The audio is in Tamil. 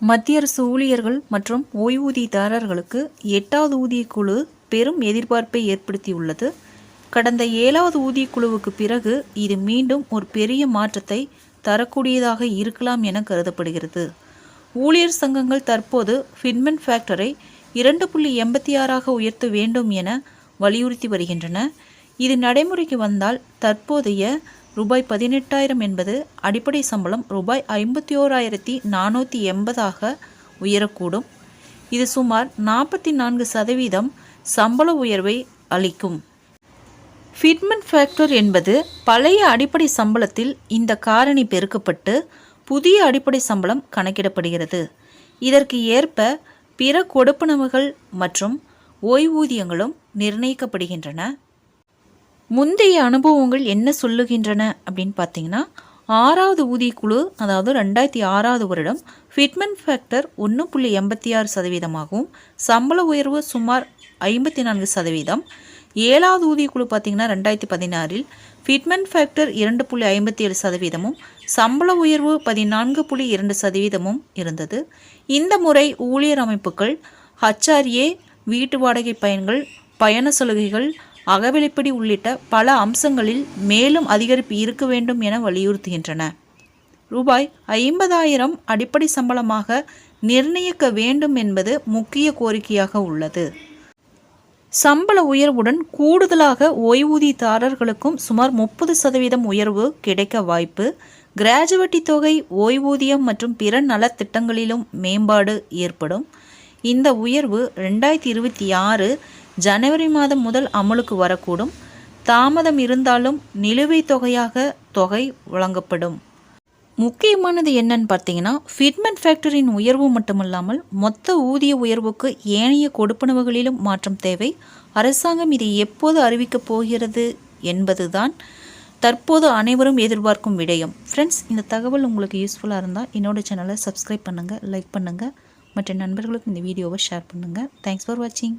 மத்திய அரசு ஊழியர்கள் மற்றும் ஓய்வூதியதாரர்களுக்கு எட்டாவது ஊதியக்குழு பெரும் எதிர்பார்ப்பை ஏற்படுத்தியுள்ளது. கடந்த ஏழாவது ஊதியக்குழுவுக்கு பிறகு இது மீண்டும் ஒரு பெரிய மாற்றத்தை தரக்கூடியதாக இருக்கலாம் என கருதப்படுகிறது. ஊழியர் சங்கங்கள் தற்போது ஃபின்மென் ஃபேக்டரை இரண்டு புள்ளி எண்பத்தி ஆறாக உயர்த்த வேண்டும் என வலியுறுத்தி வருகின்றன. இது நடைமுறைக்கு வந்தால் தற்போதைய ரூபாய் பதினெட்டாயிரம் என்பது அடிப்படை சம்பளம் ரூபாய் ஐம்பத்தி ஓராயிரத்தி நானூற்றி எண்பதாக உயரக்கூடும். இது சுமார் நாற்பத்தி நான்கு சதவீதம் சம்பள உயர்வை அளிக்கும். ஃபிட்மெண்ட் ஃபேக்டர் என்பது பழைய அடிப்படை சம்பளத்தில் இந்த காரணி பெருக்கப்பட்டு புதிய அடிப்படை சம்பளம் கணக்கிடப்படுகிறது. இதற்கு ஏற்ப பிற கொடுப்பனவுகள் மற்றும் ஓய்வூதியங்களும் நிர்ணயிக்கப்படுகின்றன. முந்தைய அனுபவங்கள் என்ன சொல்லுகின்றன அப்படின்னு பார்த்தீங்கன்னா ஆறாவது ஊதியக்குழு அதாவது ரெண்டாயிரத்தி ஆறாவது வருடம் ஃபிட்மென்ட் ஃபேக்டர் ஒன்று புள்ளி எண்பத்தி ஆறு சதவீதமாகவும் சம்பள உயர்வு சுமார் ஐம்பத்தி நான்கு சதவீதம். ஏழாவது ஊதியக்குழு பார்த்திங்கன்னா ரெண்டாயிரத்தி பதினாறில் ஃபிட்மென்ட் ஃபேக்டர் இரண்டு புள்ளி ஐம்பத்தி ஏழு சதவீதமும் சம்பள உயர்வு பதினான்கு புள்ளி இரண்டு சதவீதமும் இருந்தது. இந்த முறை ஊழியர் அமைப்புகள் ஹச்ஆர்ஏ வீட்டு வாடகை பயன்கள் பயண சலுகைகள் அகவிலைப்படி உள்ளிட்ட பல அம்சங்களில் மேலும் அதிகரிப்பு இருக்க வேண்டும் என வலியுறுத்துகின்றன. ரூபாய் ஐம்பதாயிரம் அடிப்படை சம்பளமாக நிர்ணயிக்க வேண்டும் என்பது முக்கிய கோரிக்கையாக உள்ளது. சம்பள உயர்வுடன் கூடுதலாக ஓய்வூதியதாரர்களுக்கும் சுமார் முப்பது சதவீதம் உயர்வு கிடைக்க வாய்ப்பு. கிராஜுவேட்டி தொகை ஓய்வூதியம் மற்றும் பிற நலத்திட்டங்களிலும் மேம்பாடு ஏற்படும். இந்த உயர்வு ரெண்டாயிரத்தி இருபத்தி ஆறு ஜனவரி மாதம் முதல் அமலுக்கு வரக்கூடும். தாமதம் இருந்தாலும் நிலுவைத் தொகையாக தொகை வழங்கப்படும். முக்கியமானது என்னன்னு பார்த்தீங்கன்னா ஃபிட்மெண்ட் ஃபேக்டரியின் உயர்வு மட்டுமல்லாமல் மொத்த ஊதிய உயர்வுக்கு ஏனைய கொடுப்பனவுகளிலும் மாற்றம் தேவை. அரசாங்கம் இதை எப்போது அறிவிக்கப் போகிறது என்பதுதான் தற்போது அனைவரும் எதிர்பார்க்கும் விடயம். ஃப்ரெண்ட்ஸ் இந்த தகவல் உங்களுக்கு யூஸ்ஃபுல்லாக இருந்தால் என்னோட சேனலை சப்ஸ்கிரைப் பண்ணுங்கள் லைக் பண்ணுங்கள் மற்ற நண்பர்களுக்கும் இந்த வீடியோவை ஷேர் பண்ணுங்கள் தேங்க்ஸ் ஃபார் வாட்சிங்